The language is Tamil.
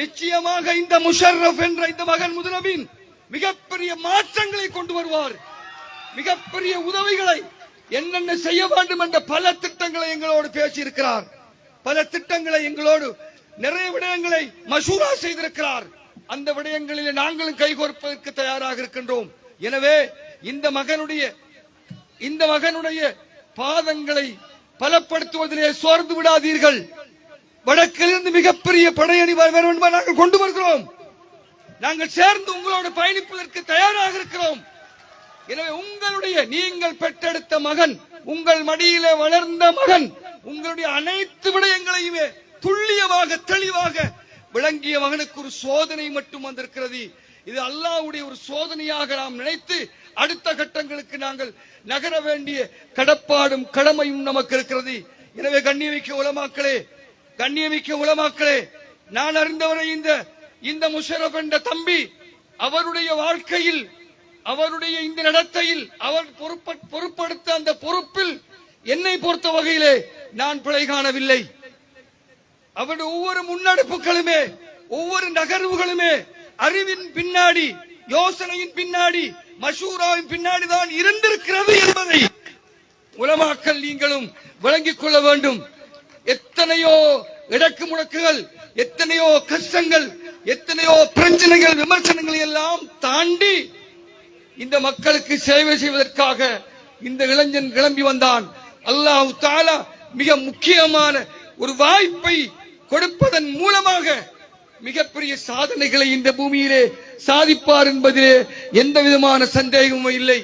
நிச்சயமாக இந்த முஷர்ரப் என்ற இந்த மகன் முதலபின் மிகப்பெரிய மாற்றங்களை கொண்டு வருவார். மிகப்பெரிய உதவிகளை என்னென்ன செய்ய வேண்டும் என்ற பல திட்டங்களை எங்களோடு பேசியிருக்கிறார். பல திட்டங்களை எங்களோடு நிறைய விடயங்களை மசூரா செய்திருக்கிறார். அந்த விடயங்களில் நாங்களும் கைகோர்ப்பதற்கு தயாராக இருக்கின்றோம். எனவே இந்த மகனுடைய இந்த மகனுடைய பாதங்களை பலப்படுத்துவதிலே சோர்ந்து விடாதீர்கள். வடக்கிலிருந்து மிகப்பெரிய படையணி வர வேண்டும் நாங்கள் கொண்டு வருகிறோம். நாங்கள் சேர்ந்து உங்களோடு பயணிப்பதற்கு தயாராக இருக்கிறோம். எனவே உங்களுடைய நீங்கள் பெற்றெடுத்த மகன் உங்கள் மடியில வளர்ந்த மகன் உங்களுடைய அனைத்து விடயங்களையுமே துல்லியமாக தெளிவாக விளங்கிய மகனுக்கு ஒரு சோதனை மட்டும் வந்திருக்கிறது. இது அல்லாவுடைய ஒரு சோதனையாக நாம் நினைத்து அடுத்த கட்டங்களுக்கு நாங்கள் நகர வேண்டிய கடப்பாடும் கடமையும் நமக்கு இருக்கிறது. எனவே கண்ணியமிக்க உலமாக்களே கண்ணியமிக்க உலமாக்களே நான் அறிந்தவரை இந்த இந்த முஷரப் என்ற தம்பி அவருடைய வாழ்க்கையில் அவருடைய இந்த நடத்தையில் அவர் பொறுப்படுத்த அந்த பொறுப்பில் என்னை பொறுத்த வகையிலே நான் பிழை காணவில்லை. அவருடைய ஒவ்வொரு முன்னெடுப்புகளுமே ஒவ்வொரு நகர்வுகளுமே அறிவின் பின்னாடி யோசனையின் பின்னாடி மஷூராவின் பின்னாடி தான் இருந்திருக்கிறது என்பதை உலமாக்கல் நீங்களும் விளங்கிக் கொள்ள வேண்டும். எத்தனையோ இடக்கு முடக்குகள் எத்தனையோ கஷ்டங்கள் எத்தனையோ பிரச்சனைகள் விமர்சனங்களை எல்லாம் தாண்டி இந்த மக்களுக்கு சேவை செய்வதற்காக இந்த இளைஞன் கிளம்பி வந்தான். அல்லாஹ் தாலா மிக முக்கியமான ஒரு வாய்ப்பை கொடுப்பதன் மூலமாக மிகப்பெரிய சாதனைகளை இந்த பூமியிலே சாதிப்பார் என்பதிலே எந்த விதமான சந்தேகமும் இல்லை.